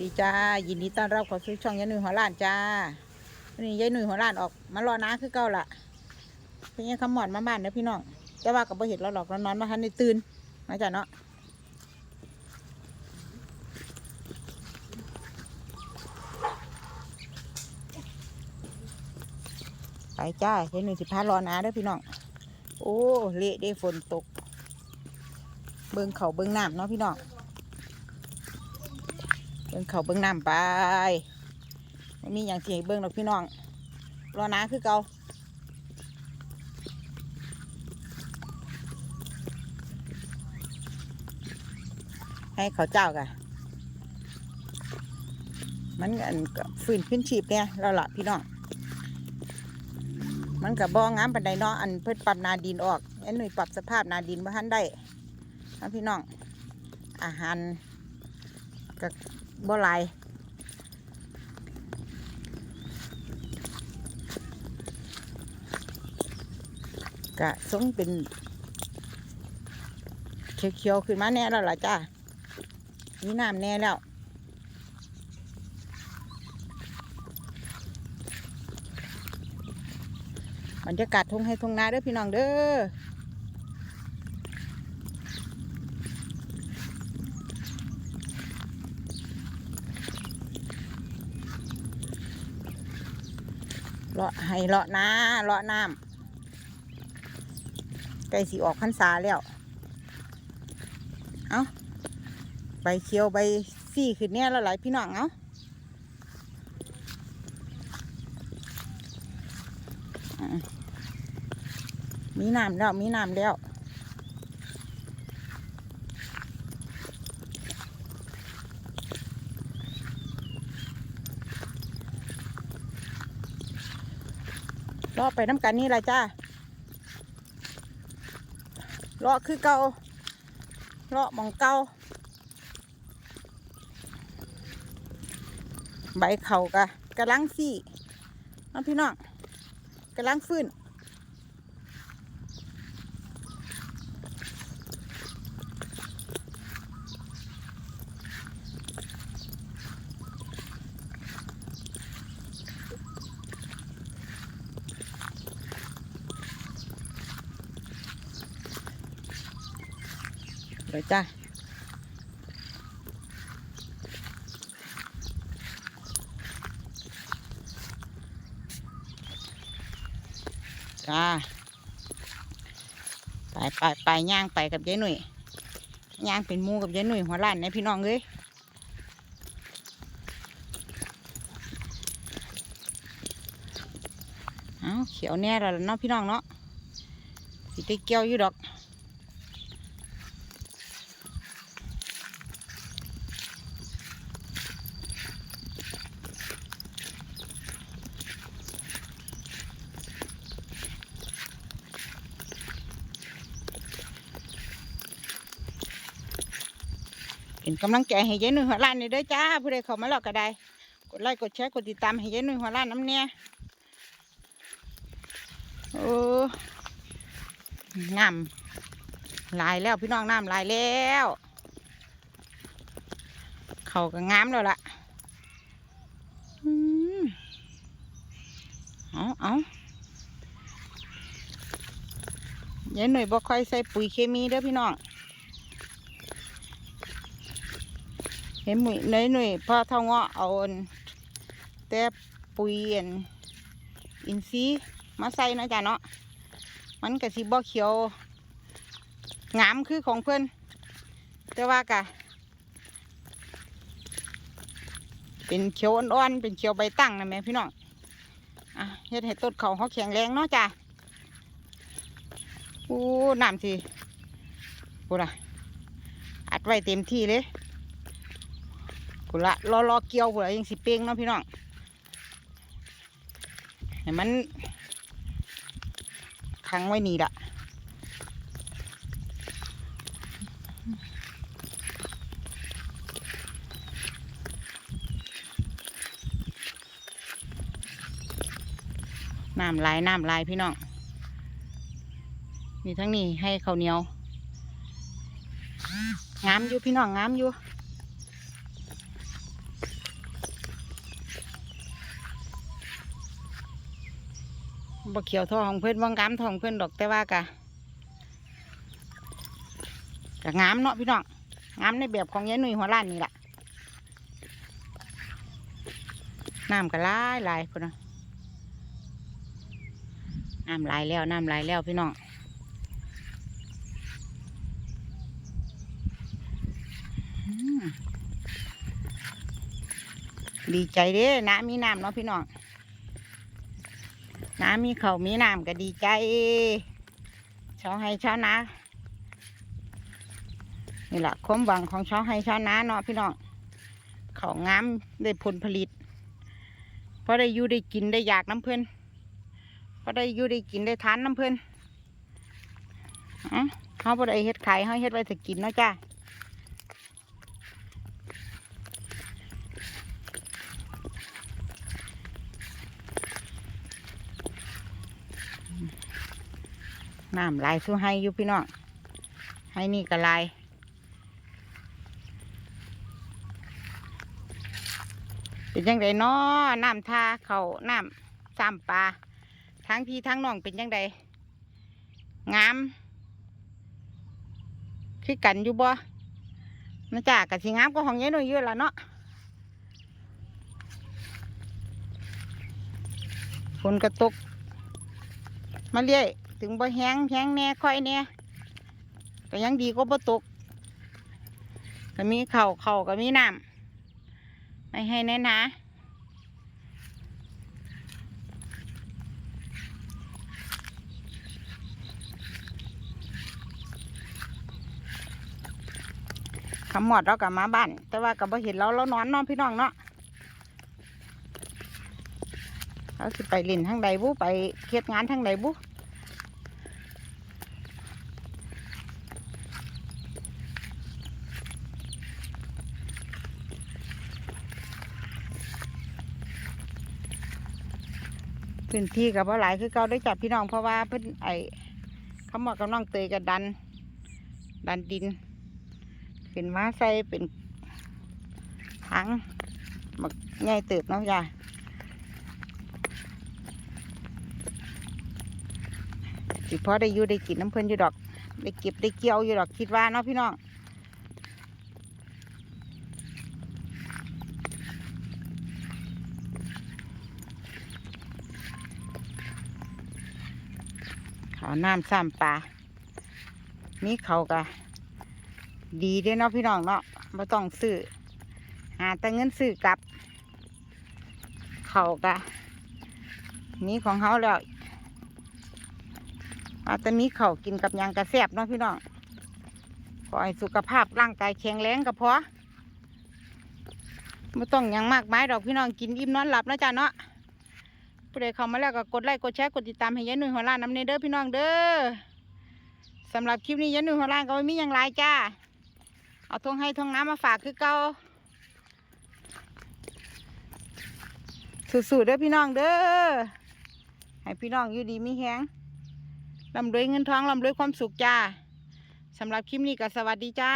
ดีจ้า ยินดีต้อนรับเข้าสู่ช่องยายหนุ่ยหัวล้านจ้าวันนี้ยายหนุ่ยหัวล้านออกมารอน้าคือเก่าละเป็นยังคำหมอนมาบ้านเด้อพี่น้องแต่ว่ากับบ่เห็นเราหรอกเรานอนมาทันได้ตื่นนะจ๊ะเนาะไปจ้ายายหนุ่ยสิพารอน้าเด้อพี่น้อง โอ้ เละเด้ฝนตก เบิ่งเขาเบิ่งน้ำเนาะพี่น้อง บิ่งเขาเบิ่งน้ำไปไม่มีอย่างที่ให้เบิ่งหรอกพี่น้อง รอน้าคือเก่าให้เขาเจ้ากะมันอันก็ฟื้นขึ้นชีพเนี่ยเราละพี่น้อง มันกับบ่งามปันใดเนาะอันเพิ่นปรับนาดินออกอันหนุ่ยปรับสภาพนาดินบ่ทันได้นพี่น้อง อาหารกับ บ่หลายกะสงเป็นเขียวๆขึ้นมาแน่แล้วล่ะจ้ามีน้ำแน่แล้วบรรยากาศทงให้ทงนาเด้อพี่น้องเด้อ เลาะให้เลาะนาเลาะน้ำใกล้สีออกพรรษาแล้ว เอาใบเขียวใบสี่ขึ้นเนี่ยแล้วหลายพี่น้องเอาอมีน้ำแล้วมีน้ำแล้ว เลาะไปน้ำกันนี่แหละจ้าเลาะคือเกาเลาะหมองเกาใบเขากะกะลังสี่น้องพี่น้องกะลังฟื้น เดี๋ยวจ้าจ้าไปไปไปย่างไปกับยายหนุ่ยย่างเป็นมูกับยายหนุ่ยหัวล้านนะพี่น้องเอ้ยเอาเขียวแน่แล้วเนาะพี่น้องเนาะสิได้เกี่ยวอยู่ดอก เป็นกำลังใจให้ยายหนุ่ยหัวล้านนี่เด้อจ้าผู้ใดเข้ามาแล้วก็ได้ กดไลค์กดแชร์กดติดตามให้ยายหนุ่ยหัวล้านน้ำเนี่ยโอ้น้ำลายแล้วพี่น้องน้ำลายแล้ว เขาก็งามแล้วล่ะอืมเอาเอายายหนุ่ยบ่ค่อยใส่ปุ๋ยเคมีเด้อพี่น้อง เห็นหมุยหน่อยหนุ่ยพ่อเท่าเงาะเอาแต่ปุ๋ยอนอินทรีมาใส่เนะจ้ะเนาะมันก็สิบ่เขียวงามคือของเพื่อนแต่ว่ากะเป็นเขียวอ่อนๆเป็นเขียวใบตั้งนะแม่พี่น้องอะเฮ็ดให้ต้นเขาเขาแข็งแรงเนาะจ้ะอู้น้ำสิพูดอะอัดไว้เต็มที่เลย กูละรอรอเกี่ยวกูละยังสิเป้งเนาะพี่น้องเห็นมันขังไว้นี่ละน้ำลายน้ำลายพี่น้องนี่ทั้งนี้ให้ข้าวเหนียวงามอยู่พี่น้องงามอยู่ บ่เขียวทองเพิ่อนบ่งามทองเพิ่อนดอกแต่ว่ากะกะงามเนาะพี่น้องงามในแบบของยายหนุ่ยหัวล้านนี่แหละน้ำก็ลายลายพุ่นนะน้ำลายแล้วน้ำลายแล้วพี่น้องดีใจเด้น้ำมีน้ำเนาะพี่น้อง น้ำมีเขามีน้ำก็ดีใจชาวให้ชาวนานี่แหละความหวังของชาวให้ชาวนาเนาะพี่น้องเขางามได้ผลผลิตเพราะได้อยู่ได้กินได้อยากน้ำเพื่อนเพราะได้อยู่ได้กินได้ทานน้ำเพื่อนอะเขาบ่ได้เฮ็ดขายเขาเฮ็ดไว้จะกินเนาะจ้า น้ำลายสู้ให้อยู่พี่น้องให้นี่ก็ลายเป็นยังไงน้อน้ำทาเขาน้ำซ้ำปลาทั้งพี่ทั้งน้องเป็นยังไงงามคือกันอยู่บ่นะจ๊ะกะสิงามก็ของยายหนุ่ยเยอะละเนาะฝนกระตกมาเรื่อย ถึงบ่แห้งแห้งแน่ค่อยแน่ก็ยังดีก็บ่ตกก็มีเข่าเข่าก็มีน้ำไม่ให้แน่นะคำหมอดเรากลับมาบ้าน แต่ว่ากับบ่เห็นเราเรานอนนอนพี่น้องเนาะเราสิไปเล่นทางใดบุไปเฮ็ดงานทางใดบุ พื้นที่กับว่าหลายคือเก่าได้จับพี่น้องเพราะว่าเพิ่นไอ้คำว่ากับน้องเตยกับดัน ดันดินขึ้นมาใส่เป็นถังบักง่ายเติบนาะจ้ะสิพอได้อยู่ได้กินน้ำเพิ่นอยู่ดอก ได้เก็บได้เกี่ยวอยู่ดอกคิดว่าเนาะพี่น้อง เขาน้ำซ้ำปลามีเขากะดีด้อเนาะพี่น้องเนาะไม่ต้องซื้อหาแต่เงินซื้อกลับ เขากะมีของเขาแล้วอาจจะมีเขากินกับยังกระแซบเนาะพี่น้องขอให้สุขภาพร่างกายแข็งแรงก็พอไม่ต้องยังมากมายดอกพี่น้องกินอิ่มนอนหลับนะจ๊ะเนาะ ผู้ใดเข้ามาแล้วก็กดไลค์กดแชร์กดติดตามให้ยายหนุ่ยหัวล้านน้ำเนเด้อพี่น้องเด้อสำหรับคลิปนี้ยายหนุ่ยหัวล้านก็ไม่มีอย่างไรจ้าเอาทงให้ทงน้ำมาฝากคือเก่าสู้ๆเด้อพี่น้องเด้อให้พี่น้องอยู่ดีมีแฮงลำรวยเงินทองลำรวยความสุขจ้าสำหรับคลิปนี้ก็สวัสดีจ้า